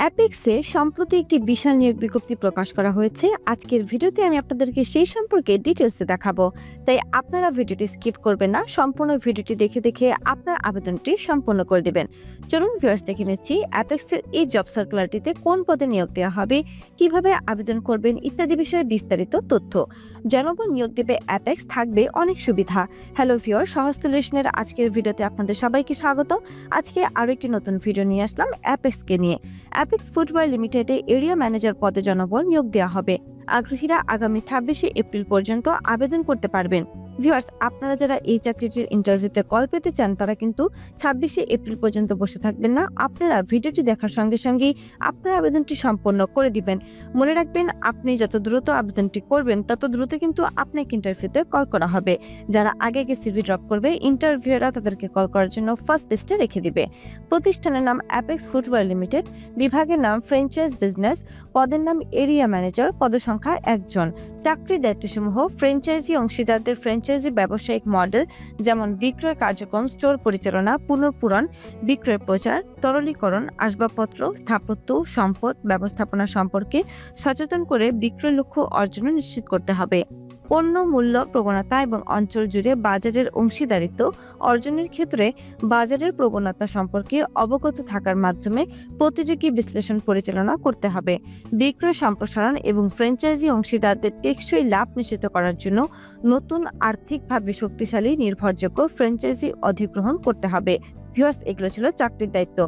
অ্যাপেক্সে সম্প্রতি একটি বিশাল নিয়োগ বিজ্ঞপ্তি প্রকাশ করা হয়েছে। আজকের ভিডিওতে আমি আপনাদেরকে সেই সম্পর্কে ডিটেলসে দেখাবো। তাই আপনারা ভিডিওটি স্কিপ করবেন না, সম্পূর্ণ ভিডিওটি দেখে দেখে আপনার আবেদনটি সম্পূর্ণ করে দেবেন। চলুন ভিউয়ার্স দেখে নিচ্ছি অ্যাপেক্সের এই জব সার্কুলারটিতে কোন পদে নিয়োগ দেওয়া হবে, কীভাবে আবেদন করবেন ইত্যাদি বিষয়ে বিস্তারিত তথ্য। জনগণ নিয়োগ দেবে অ্যাপেক্স থাকবে অনেক সুবিধা। হ্যালো ভিওর সহজ সলিউশনের আজকের ভিডিওতে আপনাদের সবাইকে স্বাগত আজকে আরও একটি নতুন ভিডিও নিয়ে আসলাম অ্যাপেক্সকে নিয়ে। অ্যাপেক্স ফুটওয়ার লিমিটেডে এরিয়া ম্যানেজার পদে জনবল নিয়োগ দেওয়া হবে। আগ্রহীরা আগামী ছাব্বিশে এপ্রিল পর্যন্ত আবেদন করতে পারবেন। ভিউয়ার্স, আপনারা যারা এই চাকরিটির ইন্টারভিউতে কল পেতে চান, তারা কিন্তু ছাব্বিশে এপ্রিল পর্যন্ত বসে থাকবেন না। আপনারা ভিডিওটি দেখার সঙ্গে সঙ্গেই আপনার আবেদনটি সম্পন্ন করে দিবেন। মনে রাখবেন, আপনি যত দ্রুত আবেদনটি করবেন, তত দ্রুত কিন্তু আপনাকে ইন্টারভিউতে কল করা হবে। যারা আগে আগে সিভি ড্রপ করবে ইন্টারভিউরা তাদেরকে কল করার জন্য ফার্স্ট লিস্টে রেখে দিবে। প্রতিষ্ঠানের নাম অ্যাপেক্স ফুটবল লিমিটেড, বিভাগের নাম ফ্র্যাঞ্চাইজ বিজনেস, পদের নাম এরিয়া ম্যানেজার পদসংখ্যা একজন। চাকরির দায়িত্বসমূহ ফ্র্যাঞ্চাইজি অংশীদারদের ফ্র্যাঞ্চাইজি ব্যবসায়িক মডেল যেমন বিক্রয় কার্যক্রম স্টোর পরিচালনা, পুনঃপূরণ, বিক্রয় প্রচার, তরলীকরণ, আসবাবপত্র, স্থাপত্য, সম্পদ, ব্যবস্থাপনা সম্পর্কে সচেতন করে বিক্রয় লক্ষ্য অর্জন নিশ্চিত করতে হবে। পণ্য মূল্য, প্রবণতা এবং অঞ্চল জুড়ে বাজারের অংশীদারিত্ব অর্জনের ক্ষেত্রে বাজারের প্রবণতা সম্পর্কে অবগত থাকার মাধ্যমে প্রতিযোগী বিশ্লেষণ পরিচালনা করতে হবে। বিক্রয় সম্প্রসারণ এবং ফ্র্যাঞ্চাইজি অংশীদারদের টেকসই লাভ নিশ্চিত করার জন্য নতুন আর্থিকভাবে শক্তিশালী, নির্ভরযোগ্য ফ্র্যাঞ্চাইজি অধিগ্রহণ করতে হবে। ভিউয়ার্স, এগুলো ছিল চাকরির দায়িত্ব।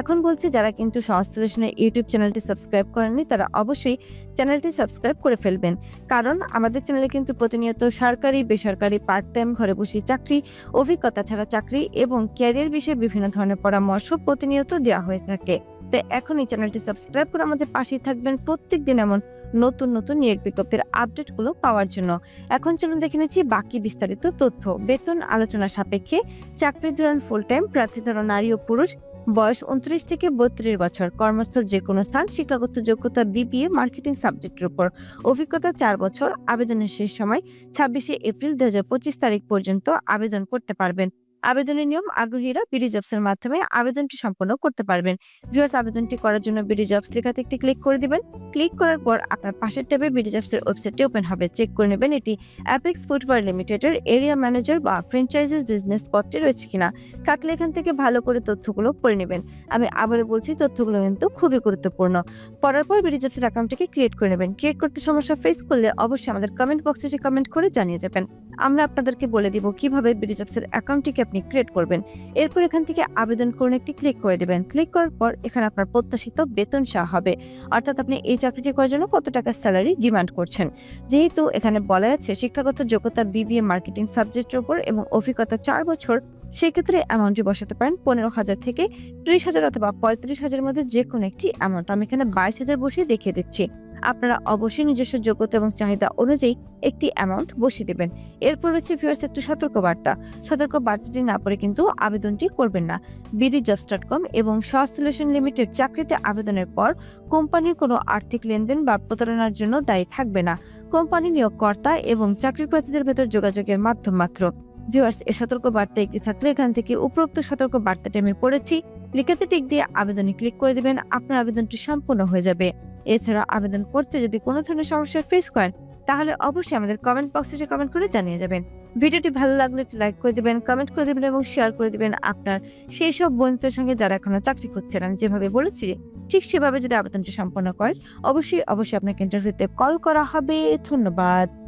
এখন বলছি, যারা কিন্তু সংশ্লেষণের ইউটিউব চ্যানেলটি সাবস্ক্রাইব করেননি, তারা অবশ্যই চ্যানেলটি সাবস্ক্রাইব করে ফেলবেন। কারণ আমাদের চ্যানেলে কিন্তু প্রতিনিয়ত সরকারি, বেসরকারি পার্ট টাইম ঘরে বসে চাকরি, অভিজ্ঞতা ছাড়া চাকরি এবং ক্যারিয়ার বিষয়ে বিভিন্ন ধরনের পরামর্শ প্রতিনিয়ত দেওয়া হয়ে থাকে। তাই এখন এই চ্যানেলটি সাবস্ক্রাইব করে আমাদের পাশেই থাকবেন। প্রত্যেক দিন এমন নতুন নতুন নিয়োগ বিজ্ঞপ্তির আপডেটগুলো পাওয়ার জন্য। এখন চলুন দেখে নিচ্ছি বাকি বিস্তারিত তথ্য। বেতন আলোচনা সাপেক্ষে চাকরি ধরন ফুল টাইম প্রার্থী ধরন নারী ও পুরুষ, বয়স উনত্রিশ থেকে বত্রিশ বছর, কর্মস্থল যে কোনো স্থান, শিক্ষাগত যোগ্যতা বিপিএ মার্কেটিং সাবজেক্টের উপর। অভিজ্ঞতা চার বছর, আবেদনের শেষ সময়, ছাব্বিশে এপ্রিল দুই হাজার পঁচিশ তারিখ পর্যন্ত আবেদন করতে পারবেন। আবেদনের নিয়ম আগ্রহীরা বিডি জবসের মাধ্যমে আবেদনটি সম্পন্ন করতে পারবেন। ভিউয়ার্স আবেদনটি করার জন্য বিডি জবস লেখাতে একটি ক্লিক করে দিবেন। ক্লিক করার পর আপনার পাশের ট্যাবে বিডি জবসের ওয়েবসাইটটি ওপেন হবে। চেক করে নেবেন এটি অ্যাপেক্স ফুটওয়ার লিমিটেডের এরিয়া ম্যানেজার বা ফ্র্যাঞ্চাইজিস বিজনেস পদটি রয়েছে কিনা। থাকলে এখান থেকে ভালো করে তথ্যগুলো পড়ে নেবেন। আমি আবারও বলছি, তথ্যগুলো কিন্তু খুবই গুরুত্বপূর্ণ। পড়ার পর বিডি জবসের অ্যাকাউন্টটিকে ক্রিয়েট করে নেবেন। ক্রিয়েট করতে সমস্যা ফেস করলে অবশ্যই আমাদের কমেন্ট বক্সে এসে কমেন্ট করে জানিয়ে যাবেন। আমরা আপনাদেরকে বলে দিব কীভাবে বিডি জবসের অ্যাকাউন্টটিকে আপনি ক্রিয়েট করবেন। এরপর এখান থেকে আবেদন করুন একটি ক্লিক করে দেবেন। ক্লিক করার পর এখানে আপনার প্রত্যাশিত বেতন সহ হবে। অর্থাৎ আপনি এই চাকরিটি করার জন্য কত টাকা স্যালারি ডিমান্ড করছেন। যেহেতু এখানে বলা যাচ্ছে শিক্ষাগত যোগ্যতা বিবিএ মার্কেটিং সাবজেক্টের উপর এবং অভিজ্ঞতা চার বছর সেক্ষেত্রে অ্যামাউন্টটি বসাতে পারেন পনেরো হাজার থেকে ত্রিশ হাজার অথবা পঁয়ত্রিশ হাজারের মধ্যে যে কোনো একটি অ্যামাউন্ট আমি এখানে বাইশ হাজার বসিয়ে দেখিয়ে দিচ্ছি। আপনারা অবশ্যই নিজস্ব যোগ্যতা এবং চাহিদা অনুযায়ী একটি অ্যামাউন্ট বসিয়ে দেবেন। এরপর রয়েছে ভিউয়ার্স একটু সতর্ক বার্তা সতর্ক বার্তাটি না পড়ে কিন্তু আবেদনটি করবেন না। বিডি জবস ডট কম এবং সলিউশন লিমিটেড চাকরিতে আবেদনের পর কোম্পানির কোনো আর্থিক লেনদেন বা প্রতারণার জন্য দায়ী থাকবে না। কোম্পানি নিয়োগকর্তা এবং চাকরি প্রার্থীদের ভেতর যোগাযোগের মাধ্যম মাত্র। ভিউয়ার্স, এ সতর্ক বার্তা একটি থাকলে এখান থেকে উপরোক্ত সতর্ক বার্তাটি আমি পড়েছি। লিখিত টিক দিয়ে আবেদনে ক্লিক করে দেবেন, আপনার আবেদনটি সম্পূর্ণ হয়ে যাবে। এছাড়া আবেদন করতে যদি কোনো ধরনের সমস্যা ফেস করেন, তাহলে অবশ্যই আমাদের কমেন্ট বক্সে কমেন্ট করে জানিয়ে যাবেন। ভিডিওটি ভালো লাগলে একটু লাইক করে দিবেন কমেন্ট করে দিবেন এবং শেয়ার করে দিবেন আপনার সেই সব বন্ধুদের সঙ্গে যারা এখনও চাকরি করছেন আমি যেভাবে বলেছি, ঠিক সেভাবে যদি আবেদনটি সম্পন্ন করেন, অবশ্যই অবশ্যই আপনাকে ইন্টারভিউতে কল করা হবে। ধন্যবাদ।